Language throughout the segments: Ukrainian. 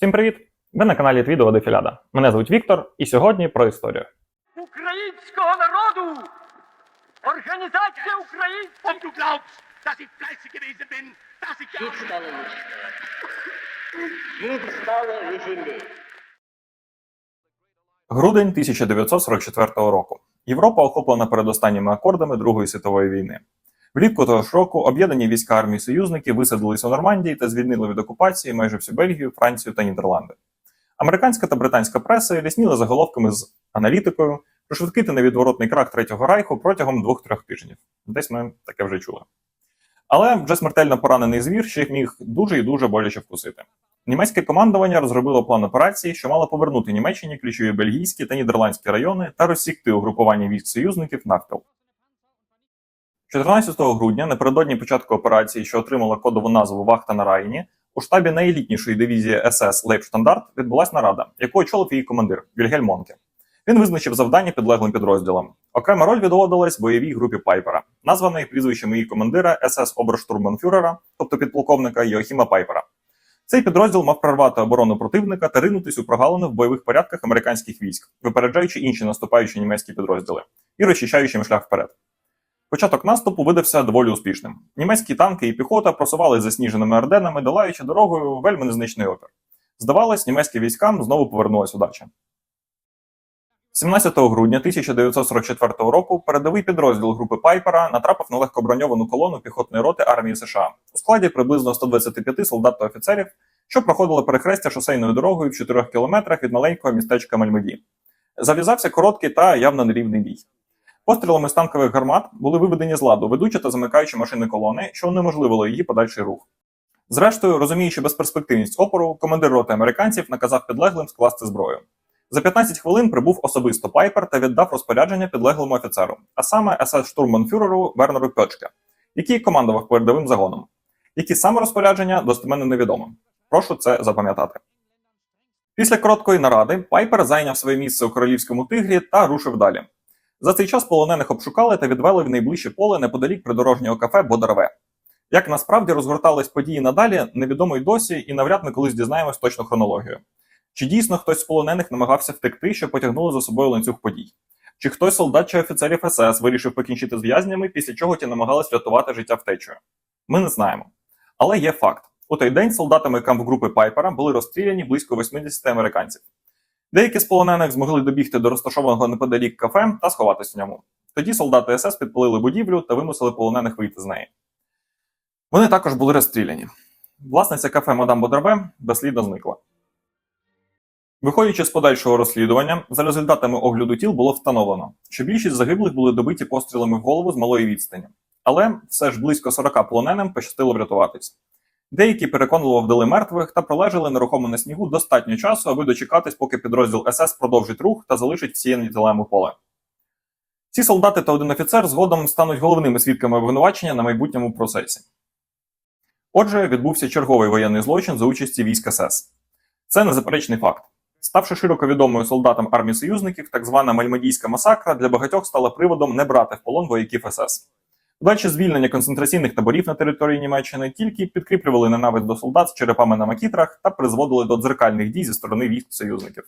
Всім привіт! Ви на каналі Твідова Дефіляда. Мене звуть Віктор, і сьогодні про історію. українського народу, організація веселее. Грудень 1944 року. Європа охоплена передостанніми акордами Другої світової війни. Влітку того ж року об'єднані війська армії союзників висадились у Нормандії та звільнили від окупації майже всю Бельгію, Францію та Нідерланди. Американська та британська преса рісніли заголовками з аналітикою про швидкий та невідворотний крах Третього Райху протягом двох-трьох тижнів. Десь ми таке вже чули. Але вже смертельно поранений звір ще міг дуже і дуже боляче вкусити. Німецьке командування розробило план операції, що мало повернути Німеччині ключові бельгійські та нідерландські райони та розсікти угрупування військ союзників навпіл. 14 грудня, напередодні початку операції, що отримала кодову назву Вахта на Райні, у штабі найелітнішої дивізії СС Лейбштандарт відбулася нарада, яку очолив її командир Вільгель Монке. Він визначив завдання підлеглим підрозділам. Окрема роль відводилась бойовій групі Пайпера, названої прізвищем її командира СС Оберштурмбанфюрера, тобто підполковника Йохіма Пайпера. Цей підрозділ мав прорвати оборону противника та ринутись у прогалини в бойових порядках американських військ, випереджаючи інші наступаючі німецькі підрозділи і розчищаючи шлях вперед. Початок наступу видався доволі успішним. Німецькі танки і піхота просували засніженими орденами, долаючи дорогою вельми незначний опір. Здавалось, німецьким військам знову повернулась удача. 17 грудня 1944 року передовий підрозділ групи Пайпера натрапив на легкоброньовану колону піхотної роти армії США у складі приблизно 125 солдат та офіцерів, що проходили перехрестя шосейною дорогою в 4 кілометрах від маленького містечка Мальмеді. Зав'язався короткий та явно нерівний бій. Пострілами з танкових гармат були виведені з ладу ведучі та замикаючі машини колони, що унеможливило її подальший рух. Зрештою, розуміючи безперспективність опору, командир роти американців наказав підлеглим скласти зброю. За 15 хвилин прибув особисто Пайпер та віддав розпорядження підлеглому офіцеру, а саме СС штурманфюреру Вернеру Пьочке, який командував передовим загоном. Які саме розпорядження достеменно невідомо. Прошу це запам'ятати. Після короткої наради Пайпер зайняв своє місце у королівському тигрі та рушив далі. За цей час полонених обшукали та відвели в найближче поле неподалік придорожнього кафе Бодарве. Як насправді розгортались події надалі, невідомо й досі, і навряд ми колись дізнаємось точну хронологію. Чи дійсно хтось з полонених намагався втекти, що потягнуло за собою ланцюг подій? Чи хтось солдат чи офіцерів СС вирішив покінчити з в'язнями, після чого ті намагались врятувати життя втечею? Ми не знаємо. Але є факт: у той день солдатами кампгрупи Пайпера були розстріляні близько 80 американців. Деякі з полонених змогли добігти до розташованого неподалік кафе та сховатись в ньому. Тоді солдати СС підпалили будівлю та вимусили полонених вийти з неї. Вони також були розстріляні. Власниця кафе Мадам Бодраве безслідно зникла. Виходячи з подальшого розслідування, за результатами огляду тіл було встановлено, що більшість загиблих були добиті пострілами в голову з малої відстані. Але все ж близько 40 полоненим пощастило врятуватись. Деякі переконливо вдали мертвих та пролежали нерухомо на снігу достатньо часу, аби дочекатись, поки підрозділ СС продовжить рух та залишить всіяні тілем у поле. Ці солдати та один офіцер згодом стануть головними свідками обвинувачення на майбутньому процесі. Отже, відбувся черговий воєнний злочин за участі військ СС. Це незаперечний факт. Ставши широко відомою солдатам армії союзників, так звана Мальмадійська масакра для багатьох стала приводом не брати в полон вояків СС. Подальше звільнення концентраційних таборів на території Німеччини тільки підкріплювали ненависть до солдат з черепами на макітрах та призводили до дзеркальних дій зі сторони військ союзників.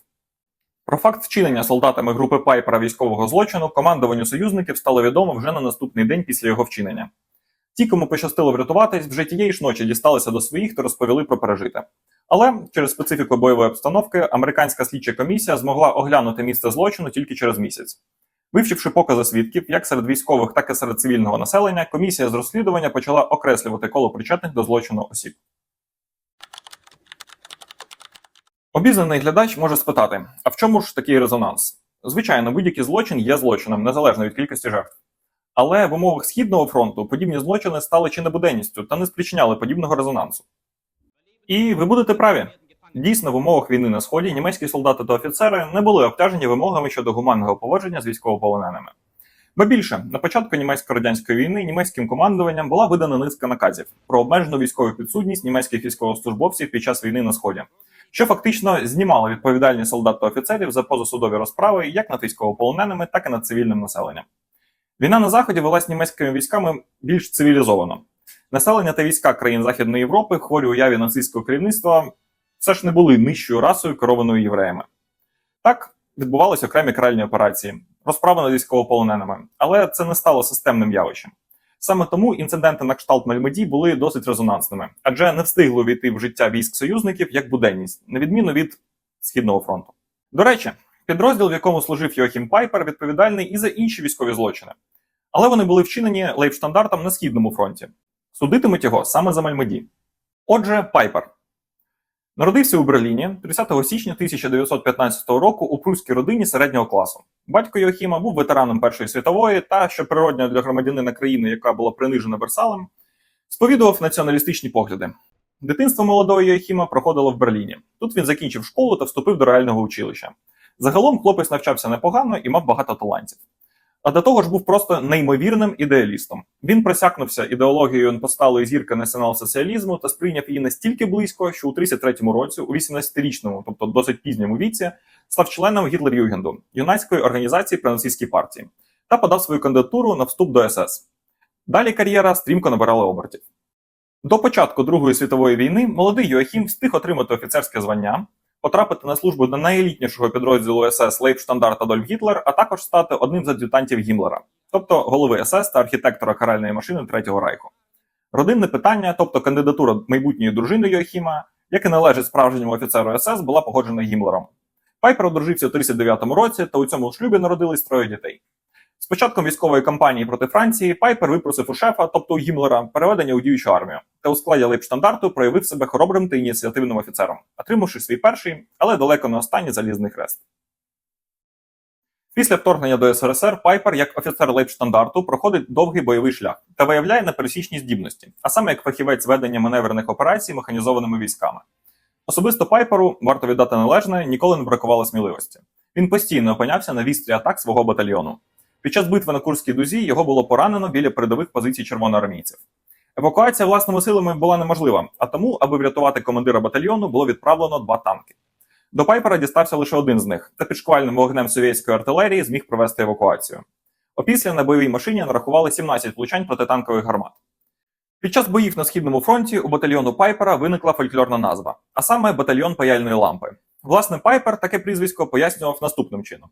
Про факт вчинення солдатами групи Пайпера військового злочину командуванню союзників стало відомо вже на наступний день після його вчинення. Ті, кому пощастило врятуватись, вже тієї ж ночі дісталися до своїх та розповіли про пережите. Але через специфіку бойової обстановки американська слідча комісія змогла оглянути місце злочину тільки через місяць. Вивчивши покази свідків, як серед військових, так і серед цивільного населення, комісія з розслідування почала окреслювати коло причетних до злочину осіб. Обізнаний глядач може спитати: а в чому ж такий резонанс? Звичайно, будь-який злочин є злочином, незалежно від кількості жертв. Але в умовах Східного фронту подібні злочини стали чи не буденністю та не спричиняли подібного резонансу. І ви будете праві. Дійсно, в умовах війни на сході німецькі солдати та офіцери не були обтяжені вимогами щодо гуманного поводження з військовополоненими. Ба більше, на початку німецько-радянської війни німецьким командуванням була видана низка наказів про обмежену військову підсудність німецьких військовослужбовців під час війни на сході, що фактично знімало відповідальність солдат та офіцерів за позасудові розправи як над військовополоненими, так і над цивільним населенням. Війна на заході велась німецькими військами більш цивілізовано. Населення та війська країн Західної Європи, хворі уяві нацистського керівництва, все ж не були нижчою расою, керованою євреями. Так відбувалися окремі каральні операції, розправи над військовополоненими, але це не стало системним явищем. Саме тому інциденти на кшталт Мальмеді були досить резонансними, адже не встигли війти в життя військ союзників як буденність, на відміну від Східного фронту. До речі, підрозділ, в якому служив Йохім Пайпер, відповідальний і за інші військові злочини. Але вони були вчинені лейбштандартом на східному фронті. Судитимуть його саме за Мальмеді. Отже, Пайпер народився у Берліні 30 січня 1915 року у прусській родині середнього класу. Батько Йохіма був ветераном Першої світової та, що природньо для громадянина країни, яка була принижена Версалем, сповідував націоналістичні погляди. Дитинство молодого Йохіма проходило в Берліні. Тут він закінчив школу та вступив до реального училища. Загалом хлопець навчався непогано і мав багато талантів. А до того ж був просто неймовірним ідеалістом. Він просякнувся ідеологією посталої зірки націонал-соціалізму та сприйняв її настільки близько, що у 33-му році, у 18-річному, тобто досить пізньому віці, став членом Гітлер-Югенду, юнацької організації при нацистській партії, та подав свою кандидатуру на вступ до СС. Далі кар'єра стрімко набирала обертів. До початку Другої світової війни молодий Йоахім встиг отримати офіцерське звання, потрапити на службу до найелітнішого підрозділу СС Лейбштандарт Адольф Гітлер, а також стати одним з ад'ютантів Гімлера, тобто голови СС та архітектора каральної машини Третього Райху. Родинне питання, тобто кандидатура майбутньої дружини Йохіма, як і належить справжньому офіцеру СС, була погоджена Гімлером. Пайпер одружився у 39-му році, та у цьому шлюбі народились троє дітей. З початком військової кампанії проти Франції Пайпер випросив у шефа, тобто у Гіммлера, переведення у діючу армію, та у складі лейбштандарту проявив себе хоробрим та ініціативним офіцером, отримавши свій перший, але далеко не останній залізний хрест. Після вторгнення до СРСР Пайпер, як офіцер лейбштандарту, проходить довгий бойовий шлях та виявляє непересічні здібності, а саме як фахівець ведення маневрених операцій механізованими військами. Особисто Пайперу, варто віддати належне, ніколи не бракувало сміливості. Він постійно опинявся на вістрі атак свого батальйону. Під час битви на Курській дузі його було поранено біля передових позицій червоноармійців. Евакуація власними силами була неможлива, а тому, аби врятувати командира батальйону, було відправлено два танки. До Пайпера дістався лише один з них, та під шквальним вогнем совєтської артилерії зміг провести евакуацію. Опісля на бойовій машині нарахували 17 влучань протитанкових гармат. Під час боїв на східному фронті у батальйону Пайпера виникла фольклорна назва, а саме батальйон паяльної лампи. Власне, Пайпер таке прізвисько пояснював наступним чином.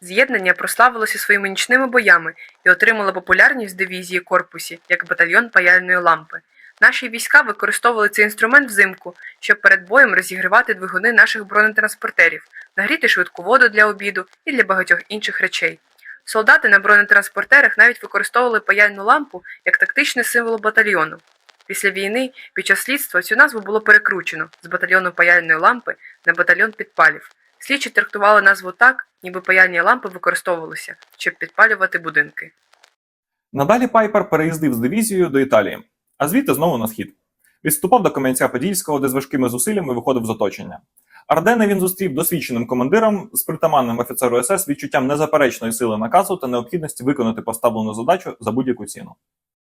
З'єднання прославилося своїми нічними боями і отримало популярність в дивізії корпусі як батальйон паяльної лампи. Наші війська використовували цей інструмент взимку, щоб перед боєм розігрівати двигуни наших бронетранспортерів, нагріти швидку воду для обіду і для багатьох інших речей. Солдати на бронетранспортерах навіть використовували паяльну лампу як тактичний символ батальйону. Після війни, під час слідства, цю назву було перекручено з батальйону паяльної лампи на батальйон підпалів. Слідчі трактували назву так, ніби паяльні лампи використовувалися, щоб підпалювати будинки. Надалі Пайпер переїздив з дивізією до Італії, а звідти знову на схід. Відступав до Кам'янця-Подільського, де з важкими зусиллями виходив з оточення. Ардени він зустрів досвідченим командиром з притаманним офіцеру СС відчуттям незаперечної сили наказу та необхідності виконати поставлену задачу за будь-яку ціну.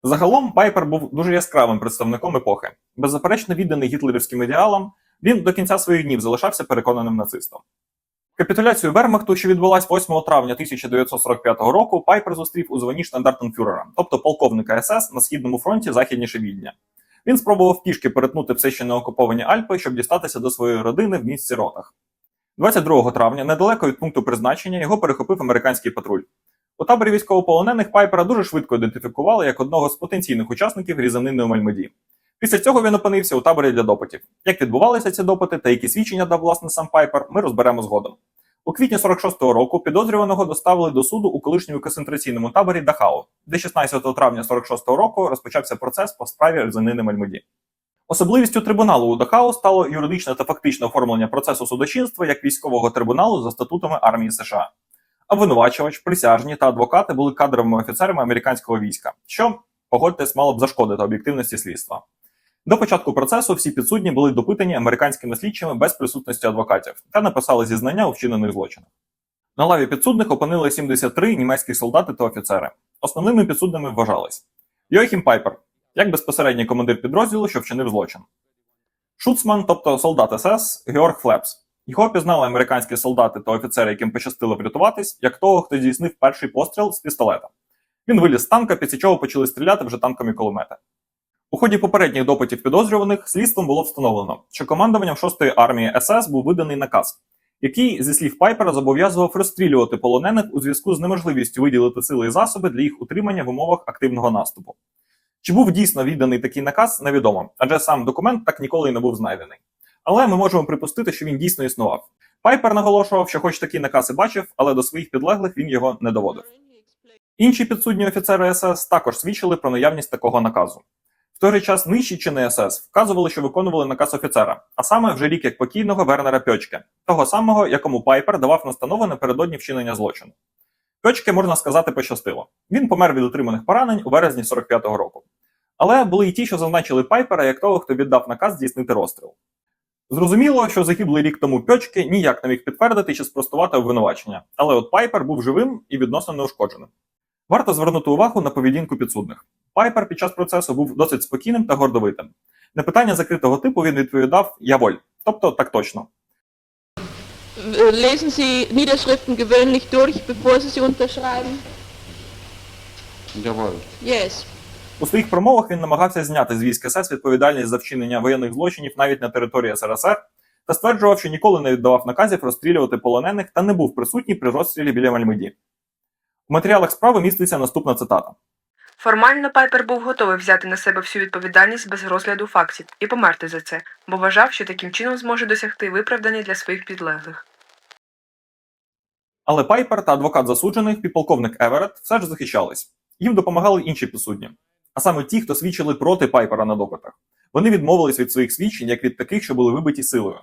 Загалом Пайпер був дуже яскравим представником епохи. Беззаперечно відданий гітлерівським ідеалам, він до кінця своїх днів залишався переконаним нацистом. Капітуляцію Вермахту, що відбулась 8 травня 1945 року, Пайпер зустрів у званні штандартенфюрера, тобто полковника СС на східному фронті західніше Відня. Він спробував пішки перетнути все ще не окуповані Альпи, щоб дістатися до своєї родини в місті Ротах. 22 травня, недалеко від пункту призначення, його перехопив американський патруль. У таборі військовополонених Пайпера дуже швидко ідентифікували як одного з потенційних учасників різанини у Мальмеді. Після цього він опинився у таборі для допитів. Як відбувалися ці допити та які свідчення дав власне сам Пайпер, ми розберемо згодом. У квітні 46-го року підозрюваного доставили до суду у колишньому концентраційному таборі Дахау, де 16 травня 46-го року розпочався процес по справі різанини Мальмеді. Особливістю трибуналу у Дахау стало юридичне та фактичне оформлення процесу судочинства як військового трибуналу за статутами армії США. Обвинувачувач, присяжні та адвокати були кадровими офіцерами американського війська, що, погодьтесь, мало б зашкодити об'єктивності слідства. До початку процесу всі підсудні були допитані американськими слідчими без присутності адвокатів та написали зізнання у вчинених злочинах. На лаві підсудних опинили 73 німецькі солдати та офіцери. Основними підсудними вважались Йохім Пайпер, як безпосередній командир підрозділу, що вчинив злочин. Шуцман, тобто солдат СС, Георг Флепс. Його пізнали американські солдати та офіцери, яким пощастило врятуватись, як того, хто здійснив перший постріл з пістолета. Він виліз з танка, після чого почали стріляти вже танками кулемета. У ході попередніх допитів підозрюваних слідством було встановлено, що командуванням 6-ї армії СС був виданий наказ, який, зі слів Пайпера, зобов'язував розстрілювати полонених у зв'язку з неможливістю виділити сили і засоби для їх утримання в умовах активного наступу. Чи був дійсно відданий такий наказ, невідомо, адже сам документ так ніколи й не був знайдений. Але ми можемо припустити, що він дійсно існував. Пайпер наголошував, що хоч такий наказ і бачив, але до своїх підлеглих він його не доводив. Інші підсудні офіцери СС також свідчили про наявність такого наказу. В той же час нижчі чини СС вказували, що виконували наказ офіцера, а саме вже рік як покійного Вернера Пьочке, того самого, якому Пайпер давав настанови напередодні вчинення злочину. Пьочке, можна сказати, пощастило. Він помер від отриманих поранень у березні 45-го року. Але були й ті, що зазначили Пайпера як того, хто віддав наказ здійснити розстріл. Зрозуміло, що загиблий рік тому Пьочке ніяк не міг підтвердити чи спростувати обвинувачення, але от Пайпер був живим і відносно неушкодженим. Варто звернути увагу на поведінку підсудних. Пайпер під час процесу був досить спокійним та гордовитим. На питання закритого типу він відповідав «Я воль», тобто так точно. Lesen Sie Niederschriften gewöhnlich durch, bevor Sie sie unterschreiben? Jawohl. Yes. У своїх промовах він намагався зняти з військ СС відповідальність за вчинення воєнних злочинів навіть на території СРСР та стверджував, що ніколи не віддавав наказів розстрілювати полонених та не був присутній при розстрілі біля Мальмеді. У матеріалах справи міститься наступна цитата. Формально Пайпер був готовий взяти на себе всю відповідальність без розгляду фактів і померти за це, бо вважав, що таким чином зможе досягти виправдання для своїх підлеглих. Але Пайпер та адвокат засуджених, підполковник Еверетт, все ж захищались. Їм допомагали інші підсудні, а саме ті, хто свідчили проти Пайпера на допитах. Вони відмовились від своїх свідчень, як від таких, що були вибиті силою.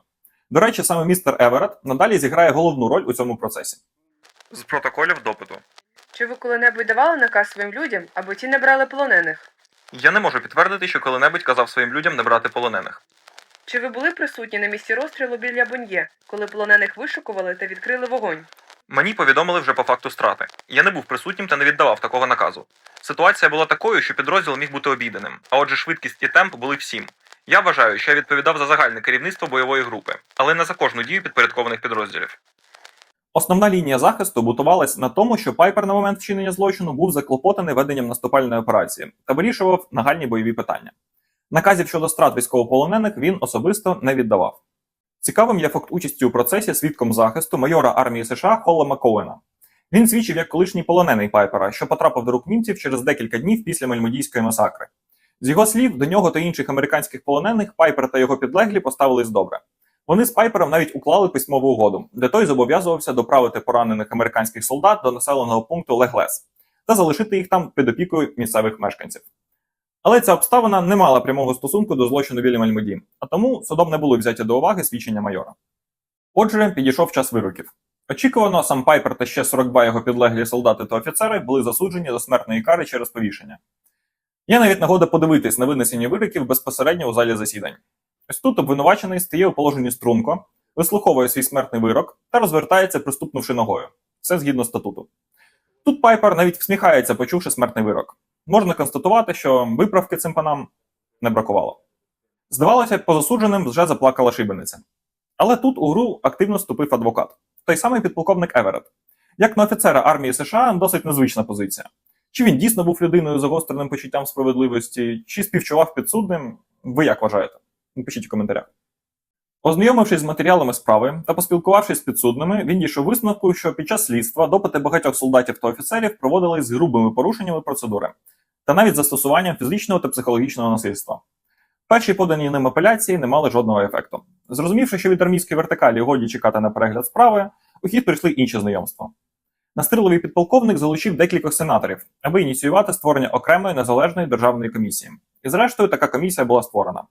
До речі, саме містер Еверетт надалі зіграє головну роль у цьому процесі. З протоколів допиту. Чи ви коли-небудь давали наказ своїм людям, аби ті не брали полонених? Я не можу підтвердити, що коли-небудь казав своїм людям не брати полонених. Чи ви були присутні на місці розстрілу біля Бон'є, коли полонених вишукували та відкрили вогонь? Мені повідомили вже по факту страти. Я не був присутнім та не віддавав такого наказу. Ситуація була такою, що підрозділ міг бути обійденим, а отже, швидкість і темп були всім. Я вважаю, що я відповідав за загальне керівництво бойової групи, але не за кожну дію підпорядкованих підрозділів. Основна лінія захисту будувалась на тому, що Пайпер на момент вчинення злочину був заклопотаний веденням наступальної операції та вирішував нагальні бойові питання. Наказів щодо страт військовополонених він особисто не віддавав. Цікавим є факт участі у процесі свідком захисту майора армії США Холла Маккоуена. Він свідчив як колишній полонений Пайпера, що потрапив до рук німців через декілька днів після Мельмодійської масакри. З його слів, до нього та інших американських полонених Пайпер та його підлеглі поставились добре. Вони з Пайпером навіть уклали письмову угоду, де той зобов'язувався доправити поранених американських солдат до населеного пункту Леглес та залишити їх там під опікою місцевих мешканців. Але ця обставина не мала прямого стосунку до злочину Вільям Альмеді, а тому судом не були взяті до уваги свідчення майора. Отже, підійшов час вироків. Очікувано, сам Пайпер та ще 42 його підлеглі солдати та офіцери були засуджені до смертної кари через повішення. Є навіть нагода подивитись на винесення вироків безпосередньо у залі засідань. Ось тут обвинувачений стає у положенні струнко, вислуховує свій смертний вирок та розвертається, приступнувши ногою. Все згідно статуту. Тут Пайпер навіть всміхається, почувши смертний вирок. Можна констатувати, що виправки цим панам не бракувало. Здавалося, по засудженим вже заплакала шибениця. Але тут у гру активно вступив адвокат, той самий підполковник Еверетт. Як на офіцера армії США досить незвична позиція. Чи він дійсно був людиною з загостреним почуттям справедливості, чи співчував підсудним? Ви як вважаєте? Напишіть у коментарях. Ознайомившись з матеріалами справи та поспілкувавшись з підсудними, він дійшов висновку, що під час слідства допити багатьох солдатів та офіцерів проводились з грубими порушеннями процедури та навіть застосуванням фізичного та психологічного насильства. Перші подані ним апеляції не мали жодного ефекту. Зрозумівши, що від армійської вертикалі годі чекати на перегляд справи, у хід прийшли інші знайомства. Настирливий підполковник залучив декількох сенаторів, аби ініціювати створення окремої незалежної державної комісії. І зрештою така комісія була створена.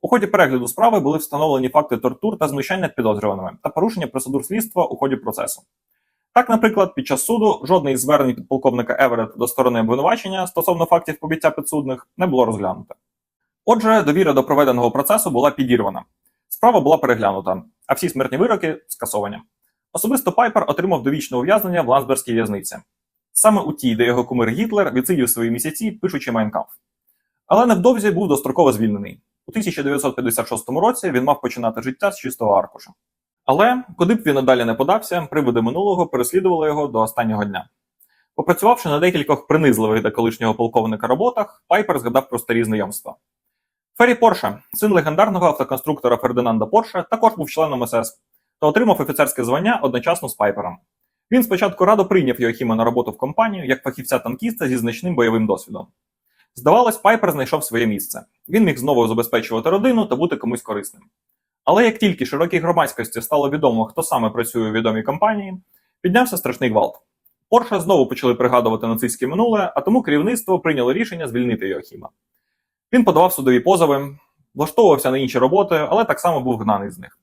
У ході перегляду справи були встановлені факти тортур та знущань над підозрюваними та порушення процедур слідства у ході процесу. Так, наприклад, під час суду жодне із звернень підполковника Еверет до сторони обвинувачення стосовно фактів побиття підсудних не було розглянуте. Отже, довіра до проведеного процесу була підірвана. Справа була переглянута, а всі смертні вироки скасовані. Особисто Пайпер отримав довічне ув'язнення в Лансберзькій в'язниці. Саме у тій, де його кумир Гітлер відсидів свої місяці, пишучи Майнкамф. Але невдовзі був достроково звільнений. У 1956 році він мав починати життя з чистого аркуша. Але куди б він надалі не подався, приводи минулого переслідували його до останнього дня. Попрацювавши на декількох принизливих для колишнього полковника роботах, Пайпер згадав про старі знайомства. Феррі Порше, син легендарного автоконструктора Фердинанда Порше, також був членом СС та отримав офіцерське звання одночасно з Пайпером. Він спочатку радо прийняв Йохіма на роботу в компанію як фахівця-танкіста зі значним бойовим досвідом. Здавалось, Пайпер знайшов своє місце. Він міг знову забезпечувати родину та бути комусь корисним. Але як тільки широкій громадськості стало відомо, хто саме працює у відомій компанії, піднявся страшний гвалт. Порше знову почали пригадувати нацистське минуле, а тому керівництво прийняло рішення звільнити Йохіма. Він подавав судові позови, влаштовувався на інші роботи, але так само був гнаний з них.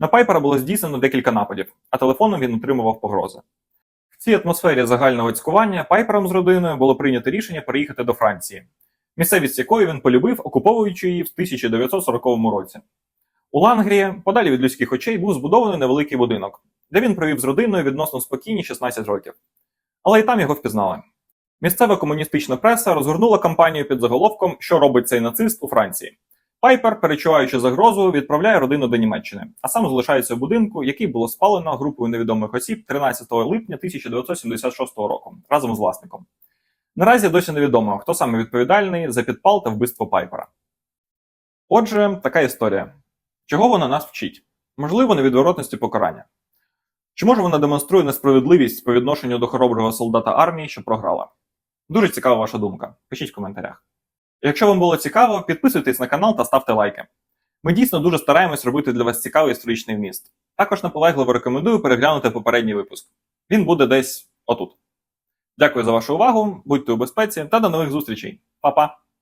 На Пайпера було здійснено декілька нападів, а телефоном він отримував погрози. Цій атмосфері загального цькування Пайпером з родиною було прийнято рішення переїхати до Франції, місцевість якої він полюбив, окуповуючи її в 1940 році. У Лангрії, подалі від людських очей, був збудований невеликий будинок, де він провів з родиною відносно спокійні 16 років. Але і там його впізнали. Місцева комуністична преса розгорнула кампанію під заголовком Що робить цей нацист у Франції. Пайпер, перечуваючи загрозу, відправляє родину до Німеччини, а сам залишається в будинку, який було спалено групою невідомих осіб 13 липня 1976 року разом з власником. Наразі досі невідомо, хто саме відповідальний за підпал та вбивство Пайпера. Отже, така історія. Чого вона нас вчить? Можливо, невідворотності покарання. Чи може вона демонструє несправедливість по відношенню до хороброго солдата армії, що програла? Дуже цікава ваша думка. Пишіть в коментарях. Якщо вам було цікаво, підписуйтесь на канал та ставте лайки. Ми дійсно дуже стараємось робити для вас цікавий історичний вміст. Також наполегливо рекомендую переглянути попередній випуск. Він буде десь отут. Дякую за вашу увагу, будьте у безпеці та до нових зустрічей. Па-па!